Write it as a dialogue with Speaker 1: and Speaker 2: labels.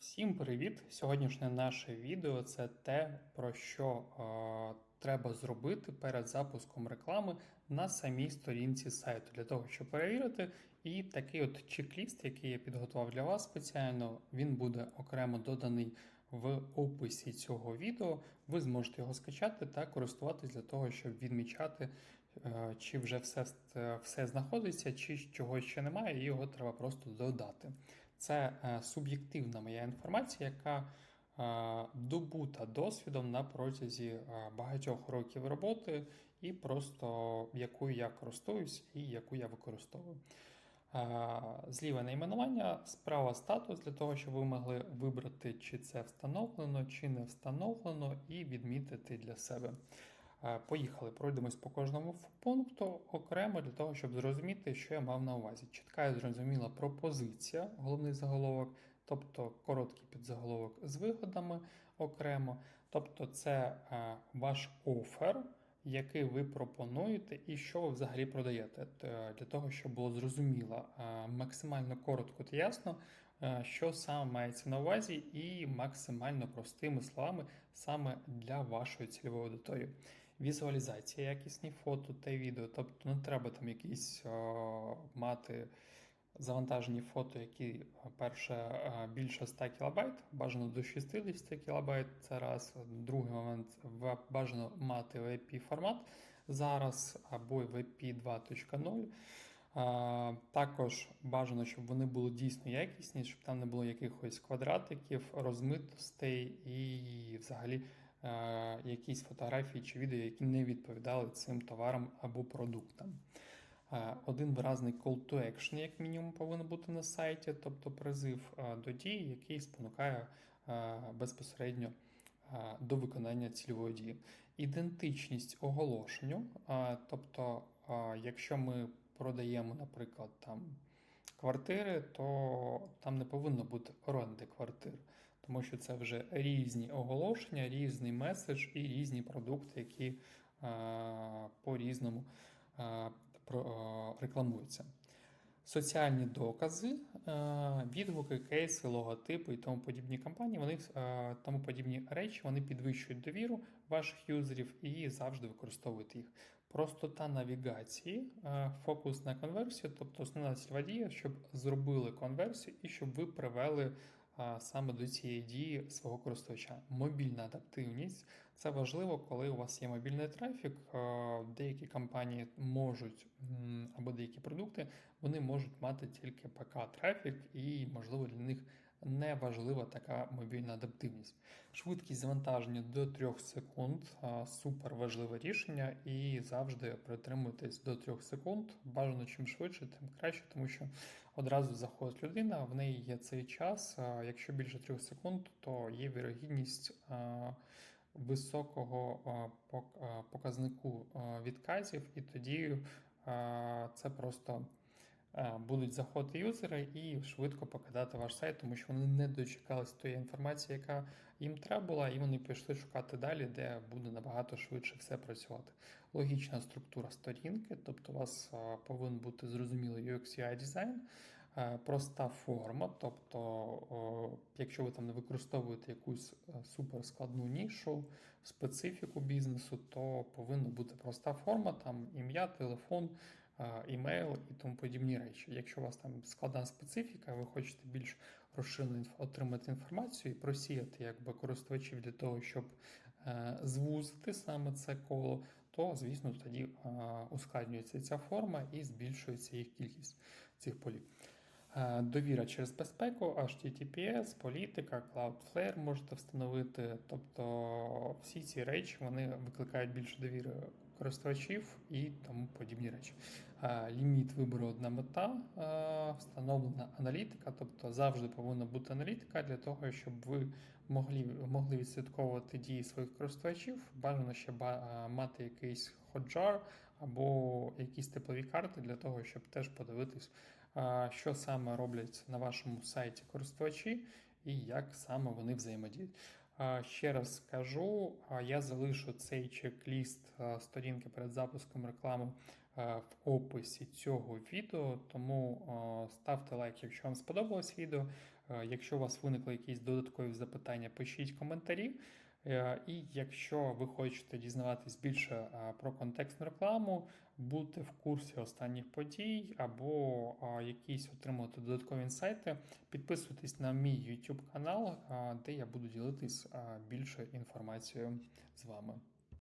Speaker 1: Всім привіт! Сьогоднішнє наше відео це те, про що е, треба зробити перед запуском реклами на самій сторінці сайту, для того, щоб перевірити. І такий от чек-ліст, який я підготував для вас спеціально, він буде окремо доданий в описі цього відео. Ви зможете його скачати та користуватись для того, щоб відмічати, е, чи вже все, все знаходиться, чи чогось ще немає, і його треба просто додати. Це е, суб'єктивна моя інформація, яка е, добута досвідом на протязі е, багатьох років роботи, і просто якою я користуюсь і яку я використовую. Е, Зліва найменування, справа статус для того, щоб ви могли вибрати, чи це встановлено, чи не встановлено, і відмітити для себе. Е, Поїхали, пройдемось по кожному пункту окремо для того, щоб зрозуміти, що я мав на увазі. Чітка і зрозуміла пропозиція, головний заголовок, тобто короткий підзаголовок з вигодами окремо. Тобто, це е, ваш офер, який ви пропонуєте, і що ви взагалі продаєте. Для того, щоб було зрозуміло, е, максимально коротко та ясно, е, що саме мається на увазі, і максимально простими словами саме для вашої цільової аудиторії. Візуалізація, якісні фото та відео. Тобто не треба там якісь о, мати завантажені фото, які е, перше е, більше 100 кБ, бажано до 60 кБ. Це раз. Другий момент бажано мати WebP формат зараз або WebP 2.0. Також бажано, щоб вони були дійсно якісні, щоб там не було якихось квадратиків, розмитостей і взагалі е, якісь фотографії чи відео, які не відповідали цим товарам або продуктам. Е, Один виразний call to action, як мінімум, повинен бути на сайті, тобто призив е, до дії, який спонукає е, безпосередньо е, до виконання цільової дії. Ідентичність оголошенню, е, тобто, е, якщо ми продаємо, наприклад, там квартири, то там не повинно бути оренди квартир, тому що це вже різні оголошення, різний меседж і різні продукти, які е, по-різному е, про- е, рекламуються. Соціальні докази, е, відгуки, кейси, логотипи і тому подібні кампанії, вони е, тому подібні речі вони підвищують довіру ваших юзерів і завжди використовуйте їх. Простота навігації, е, фокус на конверсію, тобто основна цільова дія, щоб зробили конверсію і щоб ви привели е, саме до цієї дії свого користувача. Мобільна адаптивність це важливо, коли у вас є мобільний трафік. Деякі компанії можуть або деякі продукти вони можуть мати тільки ПК-трафік, і, можливо, для них не важлива така мобільна адаптивність. Швидкість завантаження до 3 секунд супер важливе рішення, і завжди притримуйтесь до 3 секунд. Бажано чим швидше, тим краще, тому що одразу заходить людина, в неї є цей час. Якщо більше 3 секунд, то є вірогідність. Високого показнику відказів, і тоді це просто будуть заходити юзери і швидко покидати ваш сайт, тому що вони не дочекались тої інформації, яка їм треба була, і вони пішли шукати далі, де буде набагато швидше все працювати. Логічна структура сторінки, тобто у вас повинен бути зрозумілий UX UI дизайн. е, Проста форма, тобто, якщо ви там не використовуєте якусь е, суперскладну нішу, специфіку бізнесу, то повинна бути проста форма, там ім'я, телефон, е, імейл і тому подібні речі. Якщо у вас там складна специфіка, ви хочете більш розширено отримати інформацію і просіяти якби користувачів для того, щоб е, звузити саме це коло, то звісно тоді ускладнюється ця форма і збільшується їх кількість цих полів. Е, Довіра через безпеку, HTTPS, політика, Cloudflare можете встановити. Тобто всі ці речі вони викликають більше довіри користувачів і тому подібні речі. Е, Ліміт вибору одна мета, е, встановлена аналітика, тобто завжди повинна бути аналітика для того, щоб ви могли, могли відслідковувати дії своїх користувачів. Бажано ще мати якийсь ходжар або якісь теплові карти для того, щоб теж подивитись, що саме роблять на вашому сайті користувачі і як саме вони взаємодіють. Ще раз скажу, я залишу цей чек-ліст сторінки перед запуском реклами в описі цього відео, тому ставте лайк, якщо вам сподобалось відео. Якщо у вас виникли якісь додаткові запитання, пишіть коментарі. Е, І якщо ви хочете дізнаватись більше е, про контекстну рекламу, бути в курсі останніх подій або е, якісь отримувати додаткові інсайти, підписуйтесь на мій YouTube канал, де я буду ділитись більше інформацією з вами.